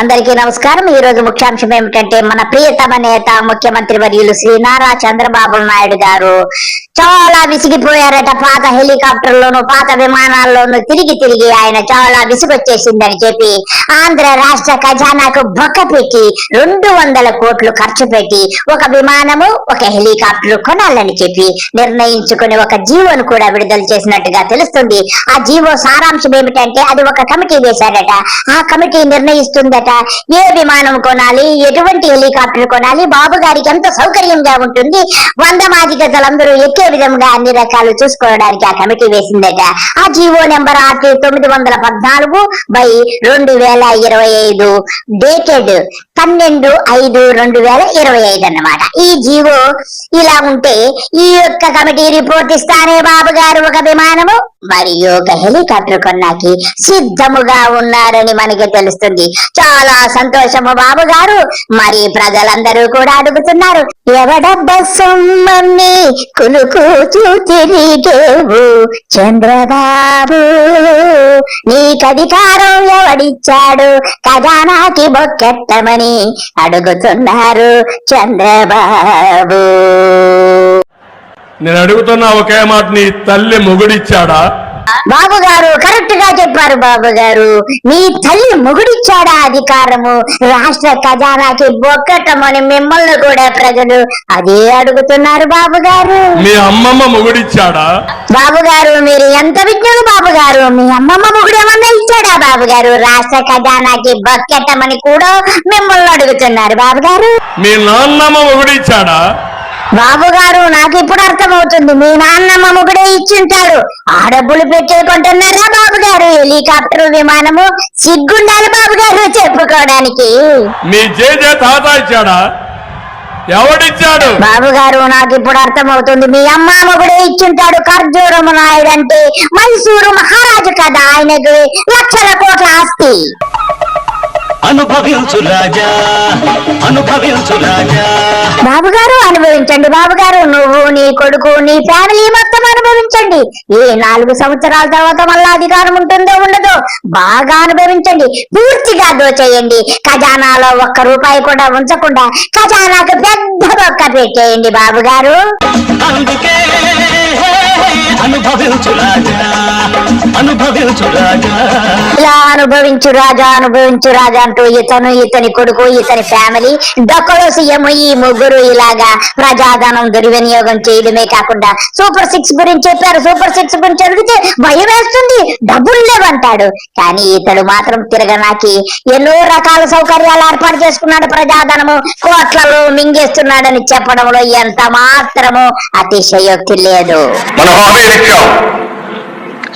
అందరికీ నమస్కారం. ఈ రోజు ముఖ్యాంశం ఏమిటంటే మన ప్రియతమ నేత ముఖ్యమంత్రి వర్యులు శ్రీ నారా చంద్రబాబు నాయుడు గారు చాలా విసిగిపోయారట పాత హెలికాప్టర్లోను పాత విమానాల్లోనూ. తిరిగి తిరిగి ఆయన చాలా విసుగొచ్చేసిందని చెప్పి ఆంధ్ర రాష్ట్ర ఖజానాకు బొక్క పెట్టి రెండు వందల కోట్లు ఖర్చు పెట్టి ఒక విమానము ఒక హెలికాప్టర్ కొనాలని చెప్పి నిర్ణయించుకుని ఒక జీవోను కూడా విడుదల చేసినట్టుగా తెలుస్తుంది. ఆ జీవో సారాంశం ఏమిటంటే అది ఒక కమిటీ వేశారట. ఆ కమిటీ నిర్ణయిస్తుందట ఏ విమానం కొనాలి ఎటువంటి హెలికాప్టర్ కొనాలి బాబు గారికి ఎంత సౌకర్యంగా ఉంటుంది వంద మాది గజలందరూ ఎక్కే విధంగా అన్ని రకాలు చూసుకోవడానికి ఆ కమిటీ వేసిందట. ఆ జీవో నెంబర్ ఆర్టీ తొమ్మిది వందల పద్నాలుగు బై రెండు వేల ఇరవై ఐదు డేటెడ్ పన్నెండు ఐదు రెండు వేల ఇరవై ఐదు అన్నమాట. ఈ జీవో ఇలా ఉంటే ఈ యొక్క కమిటీ రిపోర్ట్ ఇస్తానే బాబు గారు ఒక విమానము మరియు ఒక హెలికాప్టర్ కొన్నాకి సిద్ధముగా ఉన్నారని మనకి తెలుస్తుంది. చాలా సంతోషము బాబు గారు. మరి ప్రజలందరూ కూడా అడుగుతున్నారు ఎవడబ్బ సొమ్మని కులుకూచు తిరిగేవు చంద్రబాబు? నీకధికారం ఎవడిచ్చాడు? ఖజానాకి బొక్కెట్టమని అడుగుతున్నారు చంద్రబాబు. నేను అడుగుతున్నా ఒకే మాట నీ తల్లి మొగుడిచ్చాడా? బాబు గారు కరెక్ట్గా చెప్పారు బాబు గారు మీ తల్లి మొగుడిచ్చాడా అధికారము? రాష్ట్ర ఖజానాకి బొక్కటమని మిమ్మల్ని కూడా ప్రజలు అదే అడుగుతున్నారు బాబు గారు మీ అమ్మమ్మ మొగుడిచ్చాడా? బాబు గారు మీరు ఎంత విజ్ఞులు బాబు గారు మీ అమ్మమ్మ మొగుడు ఏమన్నా ఇచ్చాడా బాబు గారు రాష్ట్ర ఖజానాకి బొక్కెట్టమని కూడా మిమ్మల్ని అడుగుతున్నారు బాబు గారు మీ నాన్నమ్మ మొగుడిచ్చాడా? బాబు గారు నాకు ఇప్పుడు అర్థమవుతుంది. మీ నాన్నమ్మ మొగుడే ఇచ్చుంటాడు. ఆ డబ్బులు పెట్టే కొంటున్నారా బాబు గారు హెలికాప్టర్ విమానము సిగ్గుండాలి బాబు గారు చెప్పుకోవడానికి. మీ జేజే తాత ఇచ్చాడా? ఎవడిచ్చాడు? బాబు గారు నాకు ఇప్పుడు అర్థమవుతుంది. మీ అమ్మ మొగుడే ఇచ్చుంటాడు ఖర్జూరము నాయుడు అంటే మైసూరు మహారాజు కదా ఆయనకు లక్షల కోట్ల ఆస్తి. అనుభవించు రాజా అనుభవించు రాజా. బాబు గారు అనుభవించండి బాబు గారు నువ్వు నీ కొడుకు నీ ఫ్యామిలీ మొత్తం అనుభవించండి. ఈ నాలుగు సంవత్సరాల తర్వాత మళ్ళా అధికారం ఉంటుందో ఉండదో బాగా అనుభవించండి. పూర్తిగా దోచేయండి. ఖజానాలో ఒక్క రూపాయి కూడా ఉంచకుండా ఖజానాకు పెద్ద బొక్క పెట్టేయండి బాబు గారు అందుకే అనుభవించు రాజా అనుభవించు రాజా. ఇలా అనుభవించు రాజా అనుభవించు రాజా అంటూ ఇతను ఇతని కొడుకు ఇతని ఫ్యామిలీ డొక్కలో సీఎం ఈ ముగ్గురు ఇలాగా ప్రజాధనం దుర్వినియోగం చేయడమే కాకుండా సూపర్ సిక్స్ గురించి చెప్పారు. సూపర్ సిక్స్ గురించి అడిగితే భయం వేస్తుంది డబ్బులు లేవంటాడు. కానీ ఇతడు మాత్రం తిరగనాకి ఎన్నో రకాల సౌకర్యాలు ఏర్పాటు చేసుకున్నాడు ప్రజాధనము. కోట్లలో మింగేస్తున్నాడని చెప్పడంలో ఎంత మాత్రము అతిశయోక్తి లేదు.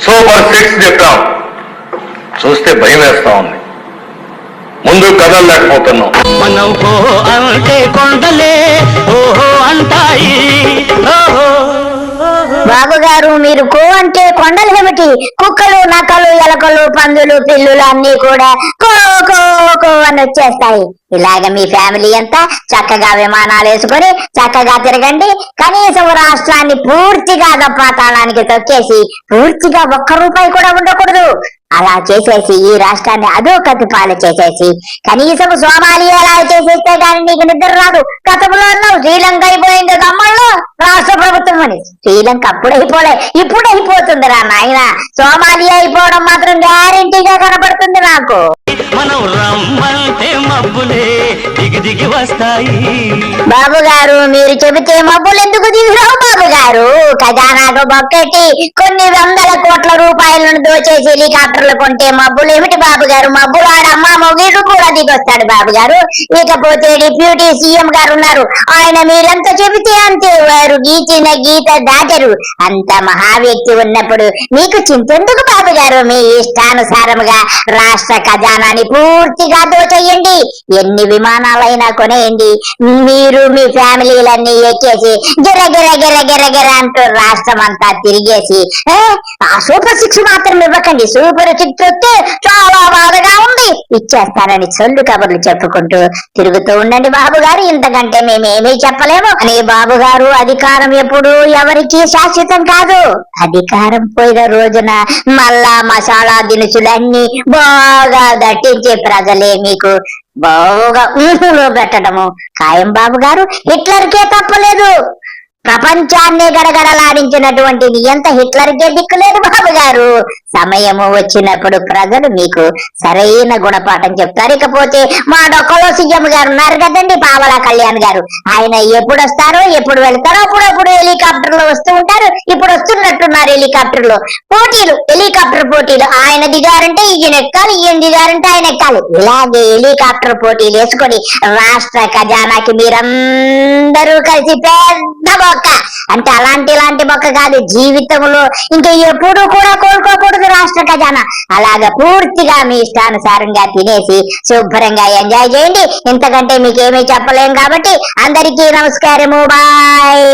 సూపర్ సిక్స్ చెప్పాం. చూస్తే భయం వేస్తా ఉంది. ముందు కదలలేకపోతున్నాం మనం పో అంటే కొండలే ఓహో అంటాయి ఓహో. బాబు గారు మీరు కో అంటే కొండలు ఏమిటి? కుక్కలు నక్కలు ఎలకలు పందులు పిల్లులు అన్ని కూడా కో కో కో అని వచ్చేస్తాయి. ఇలాగ మీ ఫ్యామిలీ అంతా చక్కగా విమానాలు వేసుకొని చక్కగా తిరగండి. కనీసం రాష్ట్రాన్ని పూర్తిగా పాతాళానికి తొక్కేసి పూర్తిగా ఒక్క రూపాయి కూడా ఉండకూడదు. అలా చేసేసి ఈ రాష్ట్రాన్ని అధోగతి పాలు చేసేసి కనీసం సోమాలియాలా చేసేస్తే కానీ నీకు నిద్ర రాదు. గతంలో అన్నావు శ్రీలంక అయిపోయింది తమ్ముళ్ళు రాష్ట్ర ప్రభుత్వం అని. శ్రీలంక అప్పుడు అయిపోలే ఇప్పుడు అయిపోతుందిరా నాయన. సోమాలియా అయిపోవడం మాత్రం గ్యారెంటీగా కనబడుతుంది నాకు. మనం రమ్మంటే మబ్బులే. తిరిగి వస్తాయి. బాబు గారు మీరు చెబితే మబ్బులు ఎందుకు దిగురావు బాబు గారు ఖజానాకు బొక్కెట్టి కొన్ని వందల కోట్ల రూపాయలను దోచేసి హెలికాప్టర్లు కొంటే మబ్బులు ఏమిటి బాబు గారు మబ్బులు ఆడమ్మ మొగిడు కూడా దిగొస్తాడు బాబు గారు ఇకపోతే డిప్యూటీ సీఎం గారు ఉన్నారు. ఆయన మీరెంత చెబితే అంతే వారు గీచిన గీత దాటరు. అంత మహా వ్యక్తి ఉన్నప్పుడు మీకు చింతెందుకు బాబు గారు మీ ఇష్టానుసారముగా రాష్ట్ర ఖజానాని పూర్తిగా దోచేయండి. ఎన్ని విమానాలైనా కొనేయండి. మీరు మీ ఫ్యామిలీలన్నీ ఎక్కేసి గిర గిర గిర గిర గిర అంటూ రాష్ట్రం అంతా తిరిగేసి ఆ సూపర్ సిక్స్ మాత్రం ఇవ్వకండి. సూపర్ సిక్స్ వస్తే చాలా బాధగా ఉంది. ఇచ్చేస్తారని చల్లు కబుర్లు చెప్పుకుంటూ తిరుగుతూ ఉండండి బాబు గారు. ఇంతకంటే మేమేమీ చెప్పలేము. అని బాబు గారు అధికారం ఎప్పుడు ఎవరికి శాశ్వతం కాదు. అధికారం పోయిన రోజున మళ్ళా మసాలా మసాలా దినుసులన్నీ బాగా దట్టించే ప్రజలే మీకు. బాగా ఊహులో పెట్టడము. ఖాయం బాబు గారు హిట్లర్కే తప్పలేదు. ప్రపంచాన్ని గడగడలాడించినటువంటి ఎంత హిట్లర్కే దిక్కులేదు బాబు గారు. సమయము వచ్చినప్పుడు ప్రజలు మీకు సరైన గుణపాఠం చెప్తారు. ఇకపోతే మా డొక్కలో సీఎం గారు ఉన్నారు కదండి పావల కళ్యాణ్ గారు. ఆయన ఎప్పుడు వస్తారో ఎప్పుడు వెళ్తారో అప్పుడప్పుడు హెలికాప్టర్లో వస్తూ ఉంటారు. ఇప్పుడు వస్తున్నట్టున్నారు హెలికాప్టర్లో పోటీలు హెలికాప్టర్ పోటీలు. ఆయన దిగారంటే ఈయన ఎక్కాలి ఈయన దిగారంటే ఆయన ఎక్కాలి ఇలాగే హెలికాప్టర్ పోటీలు వేసుకొని రాష్ట్ర ఖజానాకి మీరందరూ కలిసి పెద్ద మొక్క. అంటే అలాంటి ఇలాంటి మొక్క కాదు జీవితంలో ఇంకా ఎప్పుడు కూడా కోరుకోకూడదు రాష్ట్ర ఖజానా. అలాగ పూర్తిగా మీ ఇష్టానుసారంగా తినేసి శుభ్రంగా ఎంజాయ్ చేయండి. ఇంతకంటే మీకేమీ చెప్పలేం కాబట్టి అందరికీ నమస్కారము. బాయ్.